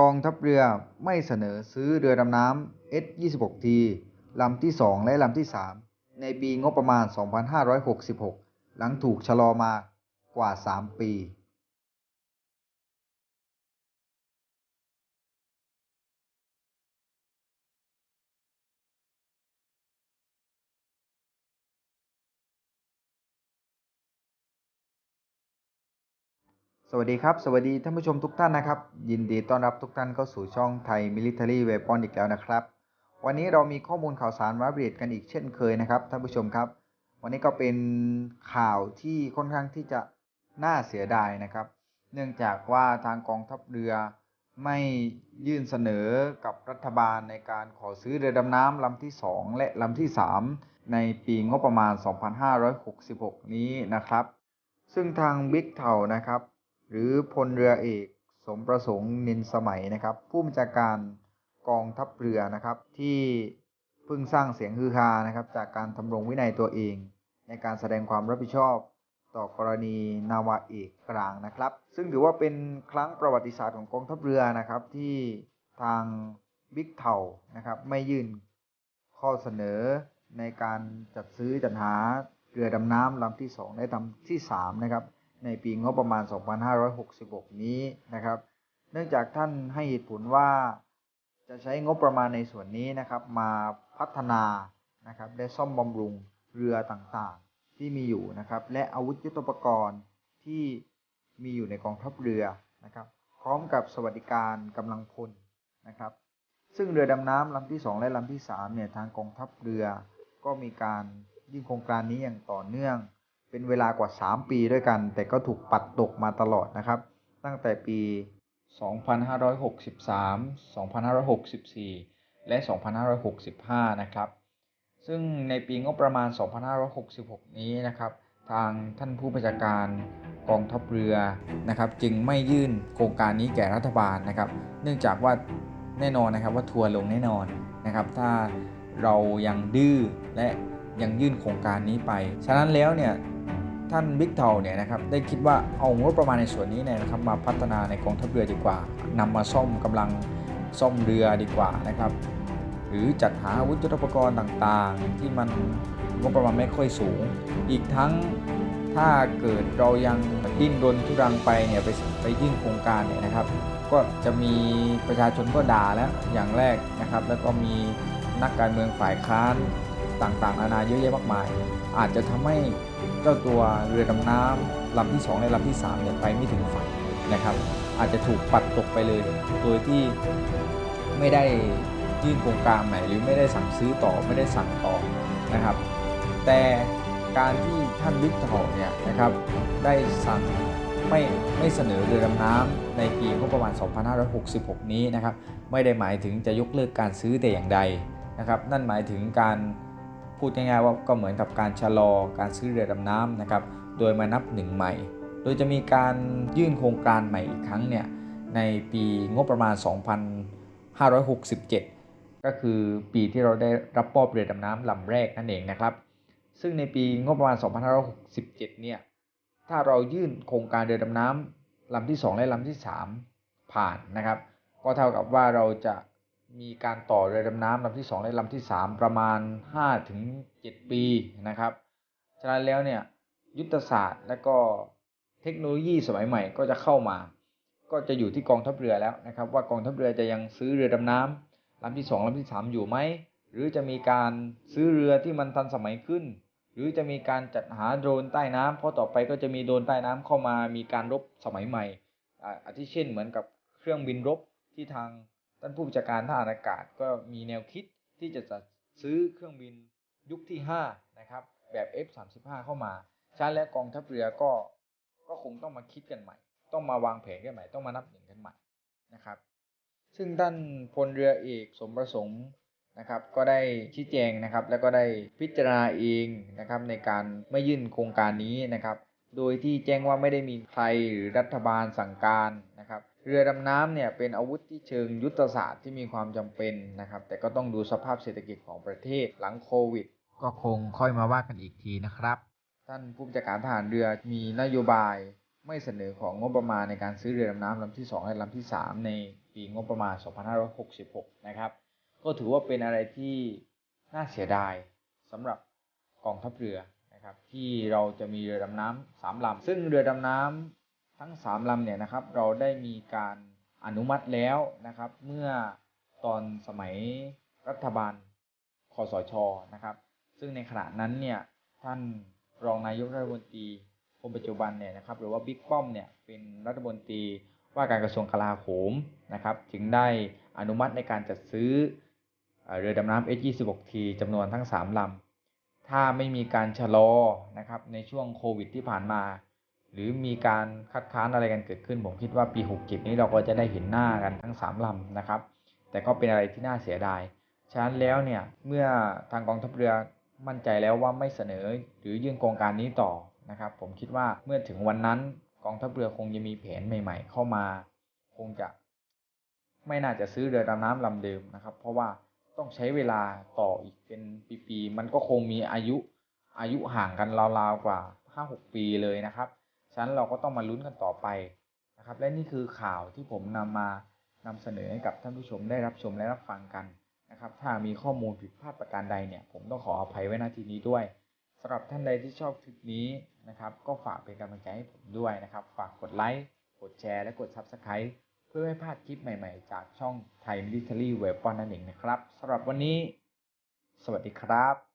กองทัพเรือไม่เสนอซื้อเรือดำน้ำ S26T ลำที่ 2 และลำที่ 3 ในปีงบประมาณ 2566 หลังถูกชะลอมากว่า 3 ปี สวัสดีครับ สวัสดีท่านผู้ชมทุกท่านนะครับ ยินดีต้อนรับทุกท่านเข้าสู่ช่องไทย Military Weapon อีกแล้วนะครับ วันนี้เรามีข้อมูลข่าวสารมาอัปเดตกันอีกเช่นเคยนะครับท่านผู้ชมครับ วันนี้ก็เป็นข่าวที่ค่อนข้างที่จะน่าเสียดายนะครับ เนื่องจากว่าทางกองทัพเรือไม่ยื่นเสนอกับรัฐบาลในการขอซื้อเรือดำน้ำลำที่ 2 และลำที่ 3 ในปีงบประมาณ 2566 นี้นะครับ ซึ่งทางบิ๊กเทานะครับ หรือพลเรือเอกสมประสงค์นินสมัยนะครับ ผู้บัญชาการกองทัพเรือนะครับ ที่เพิ่งสร้างเสียงฮือฮานะครับ จากการทำรงวินัยตัวเอง ในการแสดงความรับผิดชอบต่อกรณีนาวาเอกกลางนะครับ ซึ่งถือว่าเป็นครั้งประวัติศาสตร์ของกองทัพเรือนะครับ ที่ทางบิ๊กเทานะครับ ไม่ยื่นข้อเสนอในการจัดซื้อจัดหาเรือดำน้ำลำที่ 2 และลำที่ 3 นะครับ ในปีงบประมาณ 2566 นี้นะครับ เนื่องจากท่านให้เหตุผลว่าจะใช้งบประมาณในส่วนนี้นะครับมาพัฒนานะครับและซ่อมบำรุงเรือต่างๆ ที่มีอยู่นะครับและอาวุธยุทโธปกรณ์ที่มีอยู่ในกองทัพเรือนะครับ พร้อมกับสวัสดิการกำลังพลนะครับ ซึ่งเรือดำน้ำลำที่ 2 และลำที่3เนี่ยทางกองทัพเรือ ก็มีการยื่นโครงการนี้อย่างต่อเนื่อง เป็นเวลากว่า 3 ปีด้วยกัน แต่ก็ถูกปัดตกมาตลอดนะครับ ตั้งแต่ปี 2563 2564 และ 2565 นะครับ ซึ่งในปีงบประมาณ 2566 นี้นะครับ ทางท่านผู้บัญชาการกองทัพเรือนะครับ จึงไม่ยื่นโครงการนี้แก่รัฐบาลนะครับ เนื่องจากว่าแน่นอนนะครับว่าทัวร์ลงแน่นอนนะครับ ถ้าเรายังดื้อและยังยื่นโครงการนี้ไป ฉะนั้นแล้วเนี่ย ท่านบิ๊กเทาเนี่ยนะครับได้คิดว่าเอางบประมาณในส่วนนี้เนี่ยนะครับมาพัฒนาในกองทัพเรือดีกว่านำมาซ่อมกำลังซ่อมเรือดีกว่านะครับ หรือจัดหาอาวุธยุทโธปกรณ์ต่างๆ ที่มันงบประมาณไม่ค่อยสูง อีกทั้งถ้าเกิดเรายังดิ้นรนทุรังไปเนี่ยไปไปยื่นโครงการเนี่ยนะครับ ก็จะมีประชาชนก็ด่าแล้วอย่างแรกนะครับ แล้วก็มีนักการเมืองฝ่ายค้านต่างๆนานาเยอะแยะมากมาย อาจจะทำให้เจ้าตัวเรือดำน้ำลำที่ 2 และลำที่3เนี่ยไปไม่ถึงฝั่งนะครับ อาจจะถูกปัดตกไปเลย โดยที่ไม่ได้ยื่นโครงการใหม่หรือไม่ได้สั่งซื้อต่อไม่ได้สั่งต่อนะครับ แต่การที่ท่านบิ๊กเทาเนี่ยนะครับได้สั่งไม่ไม่เสนอเรือดำน้ำในปีงบประมาณ 2566 นี้นะครับ ไม่ได้หมายถึงจะยกเลิกการซื้อแต่อย่างใดนะครับ นั่นหมายถึงการ พูดง่ายๆว่าก็เหมือนกับการชะลอการซื้อเรือดำน้ำนะครับ โดยมานับหนึ่งใหม่ โดยจะมีการยื่นโครงการใหม่อีกครั้งเนี่ยในปีงบประมาณ 2567 ก็คือปีที่เราได้รับมอบเรือดำน้ำลำแรกนั่นเองนะครับ ซึ่งในปีงบประมาณ 2567 เนี่ย ถ้าเรายื่นโครงการเรือดำน้ำลำที่ 2 และลำที่ 3 ผ่านนะครับ ก็เท่ากับว่าเราจะ มีการต่อเรือดำน้ำลำที่ 2 และลำที่ 3 ประมาณ 5-7 ปีนะครับ ฉะนั้นแล้วเนี่ยยุทธศาสตร์และก็เทคโนโลยีสมัยใหม่ก็จะเข้ามา ก็จะอยู่ที่กองทัพเรือแล้วนะครับ ว่ากองทัพเรือจะยังซื้อเรือดำน้ำลำที่ 2ลำที่ 3 อยู่ไหมหรือจะมีการซื้อเรือที่มันทันสมัยขึ้น หรือจะมีการจัดหาโดรนใต้น้ำเพราะต่อไปก็จะมีโดรนใต้น้ำเข้ามามีการรบสมัยใหม่อาทิเช่นเหมือนกับเครื่องบินรบที่ทาง ท่านผู้บัญชาการทหารอากาศก็มีแนวคิดที่จะจัดซื้อเครื่องบินยุคที่ 5 นะครับ แบบ F35 เข้ามาฉะนั้นและกองทัพเรือก็ก็คงต้องมาคิดกันใหม่ ต้องมาวางแผนกันใหม่ ต้องมานับหนึ่งกันใหม่นะครับ ซึ่งท่านพลเรือเอกสมประสงค์นะครับ ก็ได้ชี้แจงนะครับ แล้วก็ได้พิจารณาเองนะครับในการไม่ยื่นโครงการนี้นะครับ โดยที่แจ้งว่าไม่ได้มีใครหรือรัฐบาลสั่งการ เรือดำน้ำเนี่ยเป็นอาวุธที่เชิงยุทธศาสตร์ที่มีความจำเป็นนะครับ แต่ก็ต้องดูสภาพเศรษฐกิจของประเทศหลังโควิด ก็คงค่อยมาว่ากันอีกทีนะครับ ท่านผู้บัญชาการทหารเรือมีนโยบายไม่เสนอของงบประมาณในการซื้อเรือดำน้ำลำที่ 2 และลำที่ 3 ในปีงบประมาณ 2566 นะครับ ก็ถือว่าเป็นอะไรที่น่าเสียดายสำหรับกองทัพเรือนะครับที่เราจะมีเรือดำน้ำสามลำซึ่งเรือดำน้ำ ทั้ง 3ลำเนี่ยนะครับเราได้มีการอนุมัติแล้วนะครับ เมื่อตอนสมัยรัฐบาลคอสชนะครับ ซึ่งในขณะนั้นเนี่ยท่านรองนายกรัฐมนตรีคนปัจจุบันเนี่ยนะครับ หรือว่าบิ๊กป้อมเนี่ยเป็นรัฐมนตรีว่าการกระทรวงกลาโหมนะครับ จึงได้อนุมัติในการจัดซื้อเรือดำน้ำ S26T จำนวนทั้ง 3ลำถ้าไม่มีการชะลอนะครับในช่วงโควิดที่ผ่านมา หรือมีการคัดค้านอะไรกันเกิดขึ้น ผมคิดว่าปี 67 นี้เราก็จะได้เห็นหน้ากันทั้ง 3ลำนะครับ แต่ก็เป็นอะไรที่น่าเสียดาย ฉะนั้นแล้วเนี่ยเมื่อทางกองทัพเรือมั่นใจแล้วว่าไม่เสนอหรือยื่นโครงการนี้ต่อนะครับ ผมคิดว่าเมื่อถึงวันนั้นกองทัพเรือคงจะมีแผนใหม่ ๆ เข้ามา คงจะ ไม่น่าจะซื้อเรือดำน้ำลำเดิมนะครับ เพราะว่าต้องใช้เวลาต่ออีกเป็นปีๆมันก็คงมีอายุอายุห่างกันราวๆกว่า5-6ปีเลยนะครับ ฉะนั้นเราก็ต้องมาลุ้นกันต่อไปนะครับ และนี่คือข่าวที่ผมนำมานำเสนอให้กับท่านผู้ชมได้รับชมและรับฟังกันนะครับ ถ้ามีข้อมูลผิดพลาดประการใดเนี่ยผมต้องขออภัยไว้ณที่นี้ด้วยสำหรับท่านใดที่ชอบคลิปนี้นะครับ ก็ฝากเป็นกำลังใจให้ผมด้วยนะครับ ฝากกดไลค์กดแชร์และกด Subscribe เพื่อไม่พลาดคลิปใหม่ๆ จากช่องไทย Military Weapon นั่นเองนะครับสำหรับวันนี้ สวัสดีครับ